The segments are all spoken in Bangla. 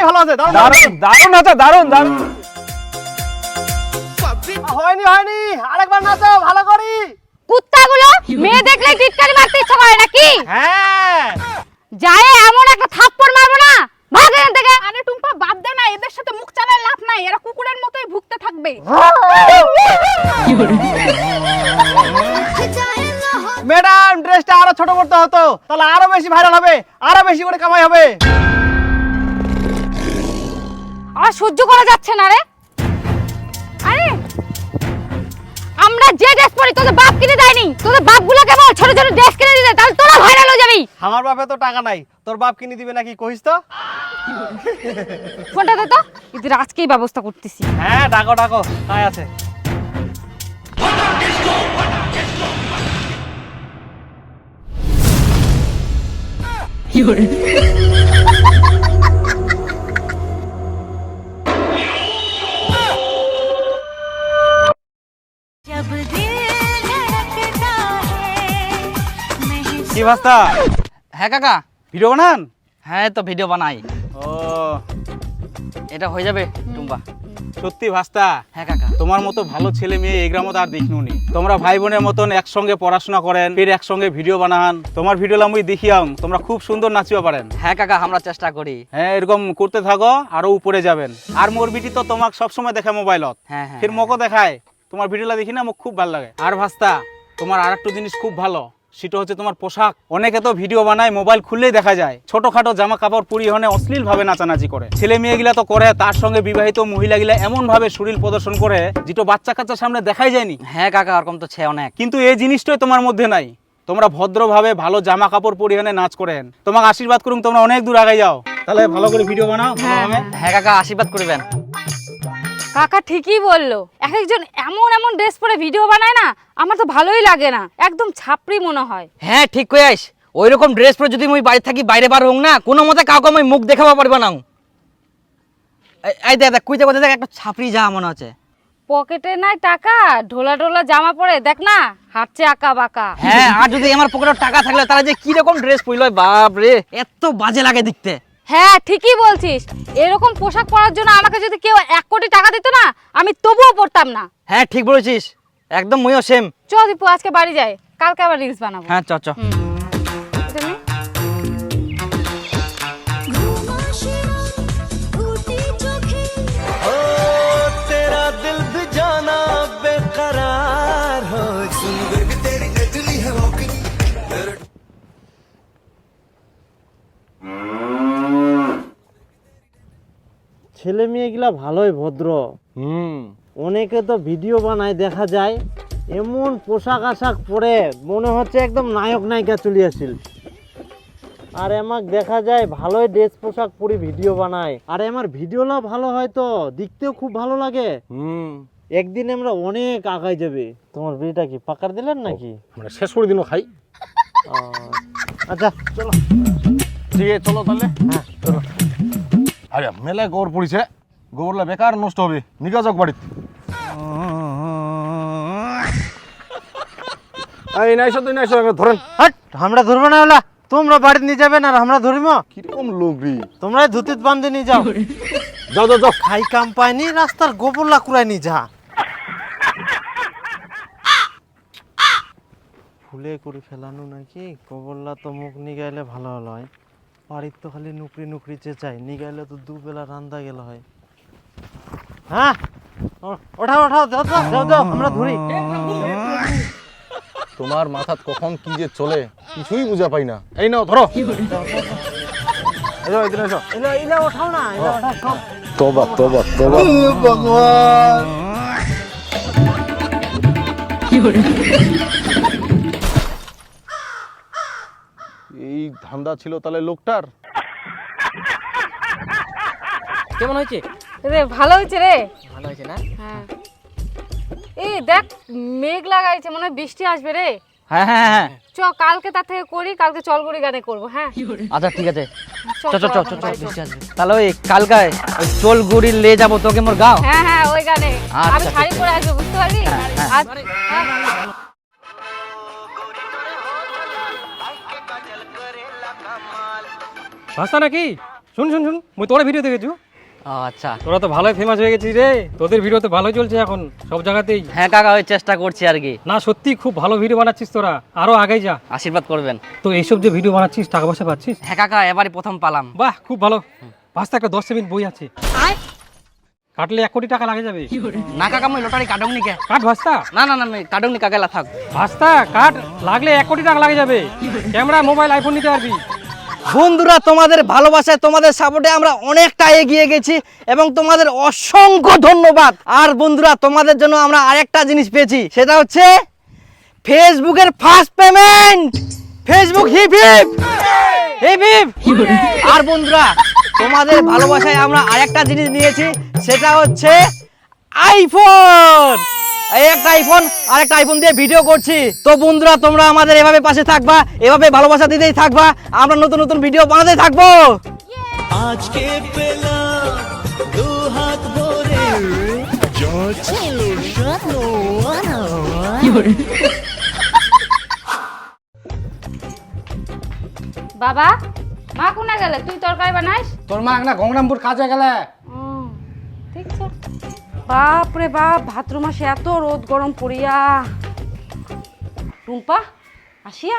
এটাই ভালো আছে দারুণ দারুণ। দারুণ আছে দারুণ দারুণ। হয়নি হয়নি আরেকবার নাচো ভালো করি। কুত্তাগুলো মেয়ে দেখলে টিটকারি মারতে ইচ্ছা করে নাকি? হ্যাঁ। যায় এমন একটা থাপ্পড় মারবো না ভাগ এখান থেকে। আরে টুম্পা বাদ দে না এদের সাথে মুখ চালায় লাভ নাই এরা কুকুরের মতোই ভুগতে থাকবে। ম্যাডাম ড্রেসটা আরও ছোট করতে হতো তাহলে আরও বেশি ভাইরাল হবে আরও বেশি করে কামাই হবে। আর সহ্য করা যাচ্ছে না রে। আরে আমরা যে ড্রেস পরি তোদের বাপ কিনে দেয়নি। তোদের বাপগুলোকে বল ছোট ছোট ড্রেস কিনে দিতে। তাহলে তোরা ভাইরাল হয়ে যাবি। আমার বাপে তো টাকা নাই। তোর বাপ কিনে দিবে নাকি কহিস তো? ফোনটা দে তো। এদের আজকেই ব্যবস্থা করতেছি। হ্যাঁ ডাকো ডাকো। তাই আছে। কি ভাস্তা হ্যাঁ কাকা। ভিডিও বানান? হ্যাঁ তো ভিডিও বানাই। ও। এটা হয়ে যাবে টুম্বা। সত্যি ভাস্তা? হ্যাঁ কাকা। তোমার মতো ভালো ছেলে মেয়ে এই গ্রামত আর দেখিনুনি তোমরা ভাই বোনের মতন একসঙ্গে পড়াশোনা করেন ফির একসঙ্গে ভিডিও বানান। তোমার ভিডিও আমি দেখিয়াম তোমরা খুব সুন্দর নাচিও পারেন। হ্যাঁ কাকা আমরা চেষ্টা করি। হ্যাঁ এরকম করতে থাকো আরও উপরে যাবেন। আর মোর বিটি তো তোমাকে সবসময় দেখে মোবাইলত। হ্যাঁ হ্যাঁ ফির মকো দেখায়। তোমার ভিডিওটা দেখি না মোক খুব ভালো লাগে। আর ভাস্তা তোমার আর একটা জিনিস খুব ভালো। সেটা হচ্ছে তোমার পোশাক। অনেকে তো ভিডিও বানায় মোবাইল খুললেই দেখা যায়। ছোটখাটো জামা কাপড় পরিহনে অশ্লীল ভাবে নাচানাচি করে। ছেলে মেয়েগুলা তো করে তার সঙ্গে বিবাহিত মহিলাগুলা এমন ভাবে শরীর প্রদর্শন করে যেটা বাচ্চা কাচ্চার সামনে দেখাই যায়নি। হ্যাঁ কাকা ওরকম তো ছে অনেক। কিন্তু এই জিনিসটাই তোমার মধ্যে নাই। তোমরা ভদ্রভাবে ভালো জামা কাপড় পরিহনে নাচ করেন। তোমাকে আশীর্বাদ করুন তোমরা অনেক দূর আগে যাও। তাহলে ভালো করে ভিডিও বানাও ভালোভাবে। হ্যাঁ কাকা আশীর্বাদ করবেন। কাকা ঠিকই বলল। এক একজন এমন এমন ড্রেস পরে ভিডিও বানায় না আমার তো ভালোই লাগে না। একদম ছাপড়ি মনে হয়। হ্যাঁ ঠিক কই আইস ওই রকম ড্রেস পরে যদি মুই বাড়ি থাকি বাইরে বার হোক না কোনো মতে কাউকে আমি মুখ দেখাবা পারব না। এই- দেখ দেখ কুইতে কোথায় দেখ একটা ছাপড়ি যা মনে হচ্ছে। পকেটে নাই টাকা ঢোলা ঢোলা জামা পরে দেখ না হাঁটছে আঁকা বাঁকা হ্যাঁ আর যদি আমার পকেটে টাকা থাকলে তারা যে কি রকম ড্রেস পরলো বাপ রে এত বাজে লাগে দেখতে। হ্যাঁ ঠিকই বলছিস। এরকম পোশাক পরার জন্য আমাকে যদি কেউ এক কোটি টাকা দিত না আমি তবুও পরতাম না। হ্যাঁ ঠিক বলেছিস। একদম ময়ও সেম চল দীপু আজকে বাড়ি যাই। কালকে আবার রিলস বানাবো। হ্যাঁ চ চ। ছেলে মেয়েগুলা ভালোই ভদ্র। হুম। অনেকে তো ভিডিও বানায় দেখা যায় এমন পোশাক আশাক পরে মনে হচ্ছে একদম নায়ক নায়িকা চলে আসিল। আর আমাক দেখা যায় ভালোই ড্রেস পোশাক পরে ভিডিও বানায়। আর আমার ভিডিওলা ভালো হয় তো দেখতেও খুব ভালো লাগে। হুম। একদিন আমরা অনেক আগায় যাবে। তোমার বিড়িটা কি পাকার দিলেন নাকি? মানে শেষ করে দিনও খাই। আচ্ছা চলো। ঠিক আছে চলো তাহলে। হ্যাঁ চলো। আরে মেলায় গোবর পড়িছে। গোবরলা বেকার নষ্ট হবে। নিকা যাক বাড়িতে এই নাইছো তুই নাইছো ধরেন। হাট আমরা ধরবো না ওলা। তোমরা বাড়ি নিয়ে যাবেন আর আমরা ধরিম? কীরকম লোক রে তোমরা ধুতিত বান্ধে নিয়ে যাও। যাও যাও যাও। খাই কাম পায়নি রাস্তার গোবরলা কুড়াই নি যা। ফুলে করে ফেলানো নাকি? গোবরলা তো মুখ নিগাইলে ভালো হলো হয়। বাড়ির তো খালি নুকরি নুকরি চেঁচাই নিগাইলে তো দুবেলা রান্দা গেল হয়। হ্যাঁ? ওঠাও ওঠাও যাও যাও যাও আমরা ধরি। তোমার মাথাত কখন কি যে চলে কিছুই বুঝা পাই না। এই নাও ধরো। এসো এদিকে এসো। এলা এলা ওঠাও না এলা ওঠাও সব। তোবা তোবা তোবা। এই ধান্দা ছিল তাহলে লোকটার? কেমন হয়েছে? রে ভালো হয়েছে রে। ভালো হয়েছে না? হ্যাঁ। এই দেখ মেঘ লাগাইছে মনে হয় বৃষ্টি আসবে রে। হ্যাঁ হ্যাঁ হ্যাঁ চ কালকে তার থেকে করি কালকে চলগুড়ি গানে করব হ্যাঁ? আচ্ছা ঠিক আছে। চ, চ চ চ এখন চ চ বাড়ি চ। বৃষ্টি আসবে। তাহলে ওই কালকায় ওই চোল গুড়ি লে যাব তোকে মোর গাও? হ্যাঁ হ্যাঁ ওই গানে। আচ্ছা, আমি শাড়ি ঠিক পরে আসব বুঝতে পারলি? হ্যাঁ, ভাস্তা নাকি? শুন শুন শুন মুই তোরা ভিডিও দেখেছু আচ্ছা। তোরা তো ভালোই ফেমাস হয়ে গেছিস রে। তোদের ভিডিও তো ভালোই চলছে এখন সব জায়গাতেই। হ্যাঁ কাকা ওই চেষ্টা করছি আর কি। না সত্যি খুব ভালো ভিডিও বানাচ্ছিস তোরা। আরও আগে যা। আশীর্বাদ করবেন। তো এইসব যে ভিডিও বানাচ্ছিস টাকা পয়সা পাচ্ছিস? হ্যাঁ কাকা এবারই প্রথম পালাম। বাহ খুব ভালো। পাঁচটা একটা দশ সেমিন বই আছে। কাটলে এক কোটি টাকা লাগে যাবে। না কাকা মই লটারি কাটং নি কে? কাট ভাস্তা? না না না কাটং নি কাকালা থাক। ভাস্তা কাট লাগলে এক কোটি টাকা লাগে যাবে। ক্যামেরা মোবাইল আইফোন নিতে পারবি। বন্ধুরা, তোমাদের ভালোবাসায়, তোমাদের সাপোর্টে আমরা অনেকটা এগিয়ে গেছি এবং তোমাদের অসংখ্য ধন্যবাদ। আর বন্ধুরা, তোমাদের জন্য আমরা আরেকটা জিনিস পেয়েছি, সেটা হচ্ছে ফেসবুকের first payment Facebook hip hip. Hip hip. আর বন্ধুরা, তোমাদের ভালোবাসায় আমরা আরেকটা জিনিস নিয়েছি, সেটা হচ্ছে আইফোন এই একটা আইফোন আর একটা আইফোন দিয়ে ভিডিও করছি। তো বন্ধুরা তোমরা আমাদের এভাবে পাশে থাকবা এভাবে ভালোবাসা দিতেই থাকবা। আমরা নতুন নতুন ভিডিও বানাতে থাকব। আজকে পেলাম দু হাত ভরে। বাবা মা কোনা গেলে? তুই তরকারি বানাইস? তোর মা না গঙ্গরামপুর কাজে গেলে। ঠিক আছে। বাপ রে বাপ ভাদ্র মাসে এত রোদ গরম পড়িয়া। রুম্পা আসিয়া।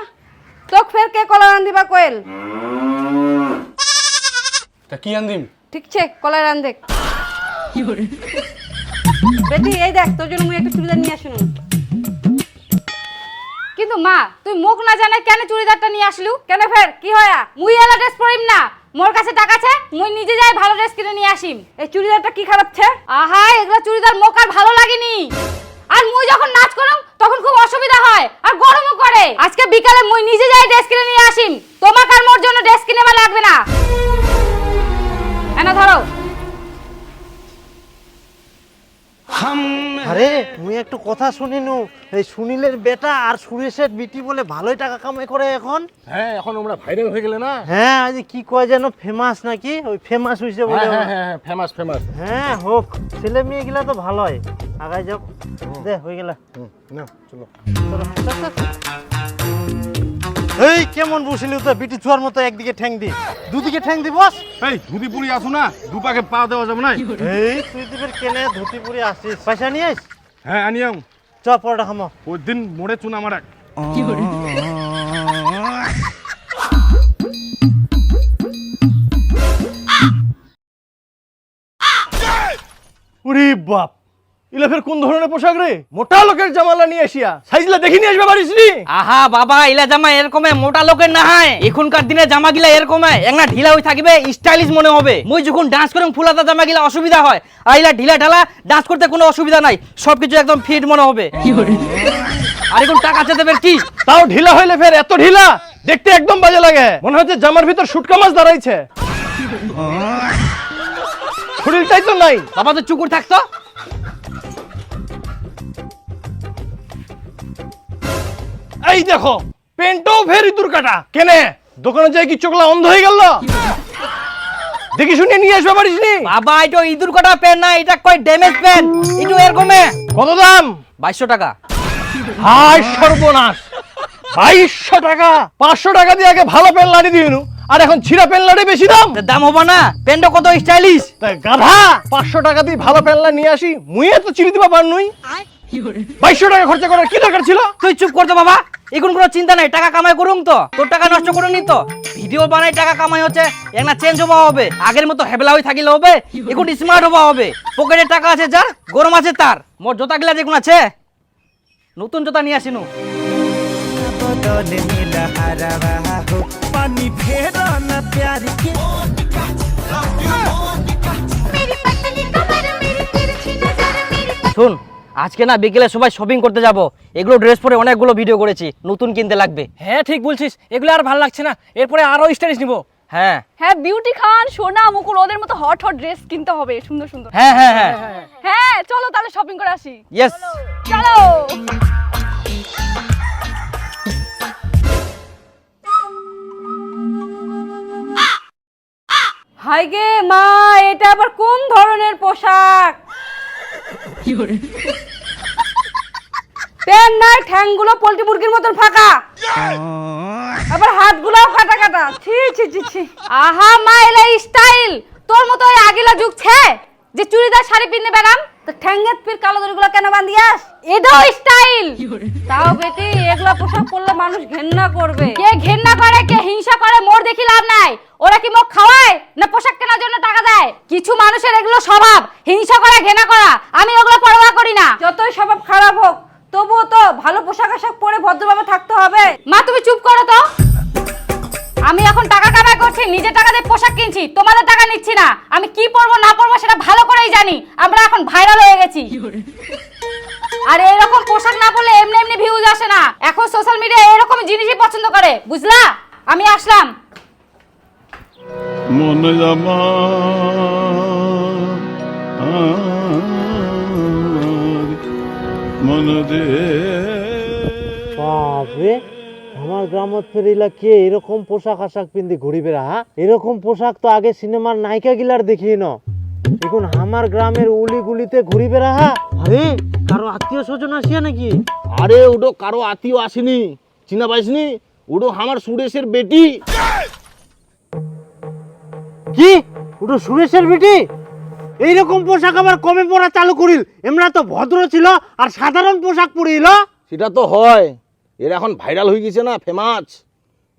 তোক ফের কে কলা রান্ধিবা কোয়েল তা কি আনদিম? ঠিক আছে কলা রান্ধে। বেটি এই দেখ তোর জন্য মুই একটা চুড়িদার নিয়ে আসুন। কিন্তু মা তুই মুখ না জানে কেন চুড়িদারটা নিয়ে আসলু? কেন ফের? কি হয়া? মুই এলা ড্রেস পরিম না। মোর কাছে টাকা আছে মুই নিজে যাই ভালো ড্রেস কিনে নিয়ে আসিম। এই চুড়িদারটা কি খারাপ ছে? আহা এগুলা চুড়িদার মোক আর ভালো লাগেনি। আর মুই যখন নাচ করম তখন খুব অসুবিধা হয় আর গরমও করে। আজকে বিকালে মুই নিজে কথা শুনিনু। এই সুনীলের বেটা আর সুরেশের বিটি বলে ভালোই টাকা কামাই করে এখন। হ্যাঁ এখন আমরা ভাইরাল হয়ে গেলে না? হ্যাঁ আজ কি কয় যেন ফেমাস নাকি? ওই ফেমাস হয়েছে বলে হ্যাঁ হ্যাঁ হ্যাঁ হ্যাঁ ফেমাস ফেমাস হ্যাঁ হোক ছেলে মেয়ে গুলা তো ভালোই। আগাই যাও। দে হয়ে গেল। না চলো। এই কেমন বসিলি তো বিটি চুয়ার মতো একদিকে ঠ্যাং দি। দুদিকে ঠ্যাং দি বস। এই ধুতি পুরি আসো না দুপাকে পা দেওয়া যাবে না। এই তুই দিবের কেনে ধুতি পরে আসিস। পয়সা নিয়ে আইস? হ্যাঁ আনিয়াম চ পরোটা খামো। ওই দিন মোড়ে চুন আমার এক। উরি বাপ। ইলা ফের কোন ধরনের পোশাক রে? মোটা লোকের জামালা নিয়ে আসিয়া। সাইজলা দেখি নিয়ে আসবে পারিস আহা বাবা ইলা জামা এরকম মোটা লোকের না হয়। এখনকার দিনে জামা গিলা এরকম একটা ঢিলা হয়ে থাকবে স্টাইলিশ মনে হবে। মুই যখন ডান্স করুম ফুলাতা জামা গিলা অসুবিধা হয়। আর ইলা ঢিলা ঢালা ডান্স করতে কোনো অসুবিধা নাই। সবকিছু একদম ফিট মনে হবে। আর এখন টাকা চেতে বের কি? তাও ঢিলা হইলে ফের এত ঢিলা? দেখতে একদম বাজে লাগে। মনে হচ্ছে জামার ভিতর শুটকা মাছ দাঁড়াইছে। শরীরটাই তো নাই। বাবা তো চুকুর থাকতো? এই দেখো পেন্টও ফের ইঁদুর কাটা কেনে? দোকানে যাই কি চোখলা অন্ধ হয়ে গেল? দেখি শুনে নিয়ে আসবে পারিস নি বাবা এটা ইঁদুর কাটা পেন না এটা কয় ড্যামেজ পেন? এটা এরকমে কত দাম? বাইশশো টাকা। হাই সর্বনাশ। বাইশশো টাকা। পাঁচশো টাকা দিয়ে আগে ভালো পেন লাড়ি দিনু আর এখন ছিঁড়া পেন লাড়ি বেশি দাম? দাম হবে না। পেনটা কত স্টাইলিশ? তাই গাধা। পাঁচশো টাকা দিয়ে ভালো পেনলা নিয়ে আসি। মুইয়ে তো চিনি দিবা পার নই। বাইশশো টাকা খরচা করার কি দরকার ছিল? তুই চুপ করতো বাবা। এখন কোনো চিন্তা নাই টাকা কামাই করুন তো। তোর টাকা নষ্ট করে নি তো। ভিডিও বানাই টাকা কামাই হচ্ছে একটা চেঞ্জ হওয়া হবে। আগের মতো হেবলা হয়ে থাকিলে হবে এখন স্মার্ট হওয়া হবে। পকেটে টাকা আছে যার গরম আছে তার। মোর জোতা গিলা যেগুলো আছে। নতুন জোতা নিয়ে আসিনু। পানি শুন আজকে না বিকেলে সবাই শপিং করতে যাব। এগুলো ড্রেস পরে অনেকগুলো ভিডিও করেছি নতুন কিনতে লাগবে। হ্যাঁ ঠিক বলছিস। এগুলো আর ভালো লাগছে না। এরপরে আরও স্টাইলিশ নিবো। হ্যাঁ। হ্যাঁ বিউটি খান সোনা মুকুল ওদের মতো হট হট ড্রেস কিনতে হবে। সুন্দর সুন্দর। হ্যাঁ হ্যাঁ হ্যাঁ। হ্যাঁ চলো তাহলে শপিং করে আসি। ইয়েস চলো। হাই গে মা এটা আবার কোন ধরনের পোশাক? পেন নাই, ঠ্যাংগুলো পোলট্রি মুরগির মতন ফাঁকা। আবার হাতগুলোও কাটা। ছি ছি ছি ছি। আহা মা এলা স্টাইল তোর মতো ওই আগিলা যুগ ছে? যে চুড়িদার শাড়ি পিনতে বেড়াম, তো ঠ্যাঙ্গের পির কালো দড়িগুলো কেন বান্ধিয়াস? এটাও স্টাইল তাও বেটি, এগুলা পোশাক পরলে মানুষ ঘেন্না করবে। কে ঘেন্না করে, কে হিংসা করে, মোর দেখি লাভ নাই। ওরা কি মোক খাওয়ায়, না পোশাক কেনার জন্য টাকা দেয়? কিছু মানুষের এগুলো স্বভাব, হিংসা করা ঘেনা করা, আমি ওগুলো পরোয়া করি না। যতই স্বভাব খারাপ হোক, তবুও তো ভালো পোশাক আশাক পরে ভদ্রভাবে থাকতে হবে। মা, তুমি চুপ করো তো। আমি এখন টাকা কামাই করছি নিজে টাকা দিয়ে পোশাক কিনছি তোমাদের টাকা নিচ্ছি না। আমি কি পরবো না পরবো সেটা ভালো করেই জানি। আমরা এখন ভাইরাল হয়ে গেছি। আর এরকম পোশাক না পরলে এমনি এমনি ভিউজ আসে না। এখন সোশ্যাল মিডিয়া এরকম জিনিসই পছন্দ করে বুঝলা? আমি আসলাম। মন জামা মন দে আমার গ্রামত ফেরিলা কে এরকম পোশাক আশাক পিন্দি ঘুরিবে হা এরকম পোশাক তো আগে সিনেমার নায়িকা গিলার দেখি ন এখন আমার গ্রামের উলি গুলিতে ঘুরিবে রাহা আরে কারও আত্মীয় স্বজন আসিয়া নাকি? আরে ওটো কারও আত্মীয় আসেনি। চিনা পাইসনি? ওটো আমার সুরেশের বেটি। কি? ওটা সুরেশের বেটি? এইরকম পোশাক আবার কমে পরা চালু করিল? এমরা তো ভদ্র ছিল আর সাধারণ পোশাক পরিল। সেটা তো হয়। এর এখন ভাইরাল হয়ে গেছে না ফেমাস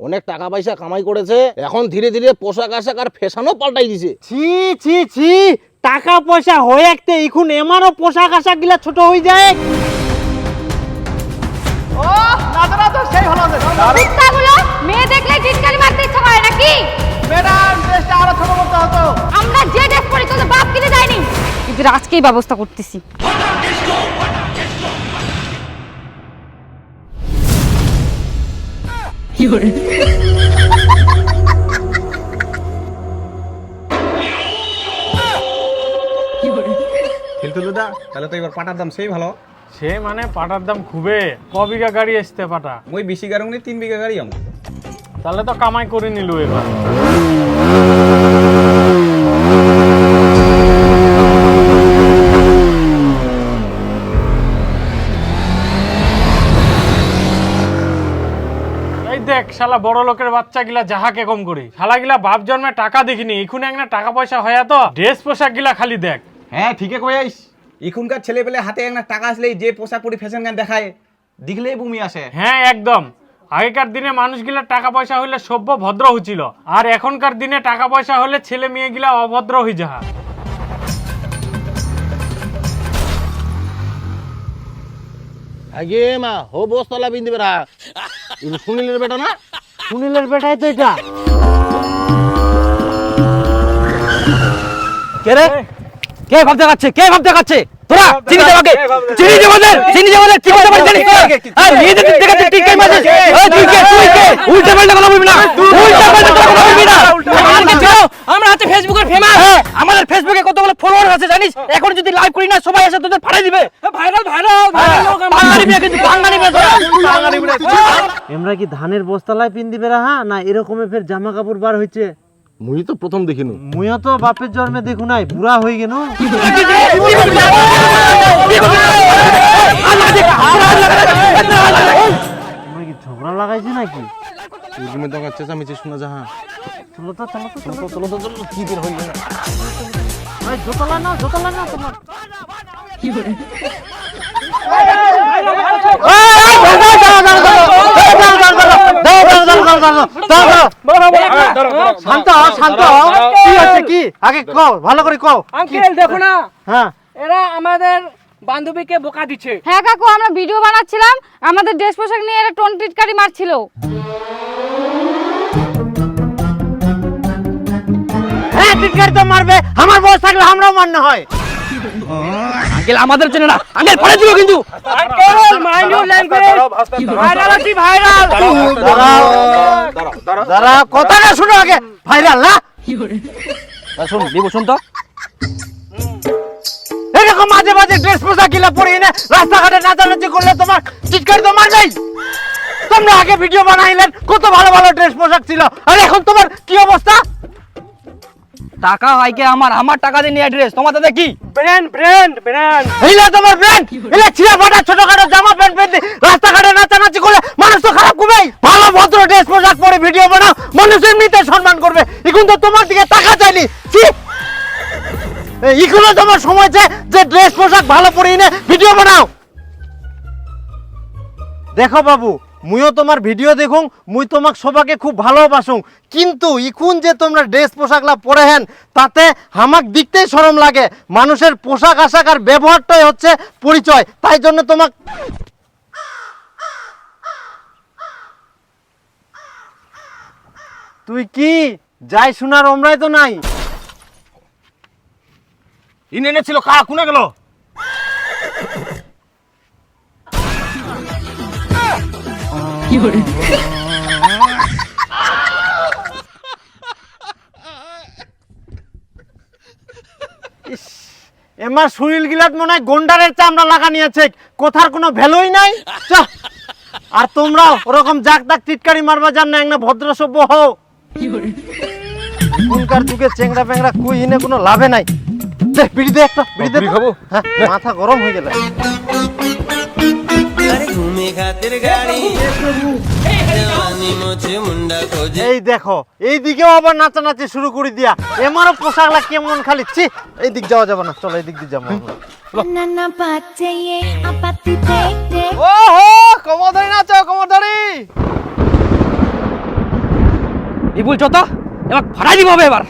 অনেক টাকা পয়সা কামাই করেছে এখন ধীরে ধীরে পোশাক আশাক আর ফ্যাশনও পাল্টাই দিছে। ছি ছি ছি টাকা পয়সা হয়ে একতে এখন এমারও পোশাক আশাক গিলা ছোট হয়ে যায়। কুত্তাগুলো মেয়ে দেখলে চিৎকারি মারতে ইচ্ছা করে নাকি? ম্যাডাম ড্রেসটা আরও ছোট করতে হতো। আমরা যে ড্রেস পরি বাপ কিনে দেয়নি। কিন্তু আজকেই ব্যবস্থা করতেছি। দাদা তাহলে তো এবার পাটার দাম সেই ভালো সে মানে পাটার দাম খুবে। ক বিঘা গাড়ি আসতে পাটা? মই বেশি গাড়ি নেই তিন বিঘা গাড়ি আমার তাহলে তো কামাই করে নিল এবার এই দেখ শালা বড় লোকের বাচ্চা গিলা যাহাকে কম করি। শালা গিলা বাপ জন্মে টাকা দেখিনি এখন একটা টাকা পয়সা হয়া তো ড্রেস পোশাক গিলা খালি দেখ। হ্যাঁ ঠিকই কই আইস এখনকার ছেলে পেলে হাতে একটা টাকা আসলেই যে পোশাক পরে ফ্যাশন গান দেখায় দেখলেই বমি আসে। হ্যাঁ একদম। আগেকার দিনে মানুষগুলা টাকা পয়সা হইলে সভ্য ভদ্র হচ্ছিল আর এখনকার দিনে টাকা পয়সা হলে ছেলে মেয়েগুলা অভদ্র হয়ে যাহা। আগে মা হো বস তলা বিন্দি বেড়া। সুনীলের বেটা না? সুনীলের বেটাই তো এটা। কে রে? কে ভাব দেখাচ্ছে কে ভাব দেখাচ্ছে তোরা চিনি দেবাকে চিনি দেবাদের চিনি দেবাদের কি বলতে তো আর দিক ঠিক আছে এই তুই কে তুই কে উল্টা পাল্টা কথা বলবি না উল্টা পাল্টা কথা বলবি না আমাকে আমরা ফেসবুকের ফেমাস হ্যাঁ আমাদের ফেসবুকে কতগুলো ফলোয়ার আছে জানিস এখন যদি লাইভ করি না সবাই এসে তোদের ফাড়াই দিবে ভাইরাল ভাইরাল ভাইরাল বাঙালি মেয়ে কিন্তু বাঙালি মেয়ে বাঙালি মেয়ে এমরা কি ধানের বস্তালায় পিন দিবে রাহা না এরকমে ফের জামা কাপড় বার হইছে মুই তো প্রথম দেখিনু মুইও তো বাপের জন্মে দেখু নাই বুড়া হয়ে তোমরা কি ঝগড়া লাগাইছে নাকি তুমি তো চেঁচামেচি শোনা যাহা চলো তো চলো তো চলো চলো তো চলো কি বের হইল না ভাই জোতলা না জোতলা না তোমার শান্ত হও, শান্ত হও। কি হচ্ছে কি? আগে কও ভালো করে কও। আঙ্কেল দেখো না হ্যাঁ। এরা আমাদের বান্ধবীকে বোকা দিচ্ছে। হ্যাঁ কাকু আমরা ভিডিও বানাচ্ছিলাম আমাদের ড্রেস পোশাক নিয়ে এরা টোন টিটকারি মারছিল। হ্যাঁ টিটকারি তো মারবে আমার বয়স থাকলে আমরাও মান্য হয়। আঙ্কেল আমাদের জন্য না আঙ্কেল পড়ে দিল কিন্তু। Uncle mind your language viral আছি ভাইরাল দাঁড়াও দাঁড়াও কথাটা শুনো আগে ভাইরাল না? শুন দিব শুন তো। এরকম মাঝে মাঝে ড্রেস পোশাক গিলা পরে এনে রাস্তাঘাটে নাচানাচি করলে তোমার চিৎকারি তো মারবেই। তোমরা আগে ভিডিও বানাইলেন কত ভালো ভালো ড্রেস পোশাক ছিল। আর এখন তোমার কি অবস্থা? টাকা হয় কি আমার? আমার টাকা দিয়ে নিয়ে ড্রেস তোমার দাদা কি? ব্র্যান্ড ব্র্যান্ড ব্র্যান্ড এইলা তোমার ব্র্যান্ড এইলা ছিঁড়া ফাটা কাটা জামা প্যান্ট পেতে রাস্তাঘাটে নাচানাচি করে মানুষ তো খারাপ করবেই ভালো ভদ্র ড্রেস পোশাক পরে ভিডিও বানাও মানুষ এমনিতে সম্মান করবে। এখন তো তোমার দিকে টাকা চাইনি ছি এগুলো তোমার সময় যে যে ড্রেস পোশাক ভালো পরে এনে ভিডিও বানাও। দেখো বাবু মুইও তোমার ভিডিও দেখুন মুই তোমাক সবাকে খুব ভালোবাসুং। কিন্তু ইখুন যে তোমরা ড্রেস পোশাকলা পরে হেন, তাতে হামাক দেখতেই শরম লাগে। মানুষের পোশাক, আশাক আর ব্যবহারটাই হচ্ছে পরিচয়। তাই জন্য তোমাক তুই কি? যাই শোনার অমরাই তো নাই। ইন এনেছিল কা কোনে গেল? এমার শরীর গিলাত মনে হয় গন্ডারের চামড়া লাগানি আছে কোথার কোনো ভ্যালুই নাই? আর তোমরা ওরকম জাক তাক টিটকারি মারবা জান না একটা ভদ্র সভ্য হও। এখনকার যুগে চেংড়া ফেংড়া কুই হিনে কোনো লাভে নাই। দে বিড়ি দে একটা বিড়ি দে। খাব? হ্যাঁ মাথা গরম হয়ে গেল। এই দেখো এই দিকেও আবার নাচানাচি শুরু করে দিয়া। এমারও পোশাকলা কেমন খালি? ছি এই দিক যাওয়া যাবে না চলো এই দিক দিয়ে যাব নানা পাচ্ছে আপাতি দেখতে ও হো কমরদারি নাচো কমরদারি বিপুল এবার ফাড়াই দিব এবার।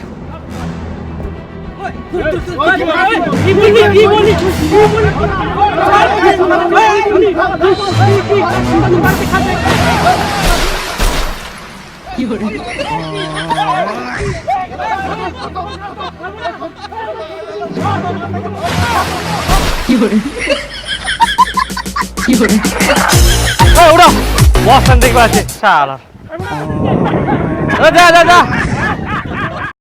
ওরা বস দেখবে আছে শালা। যা যা যা।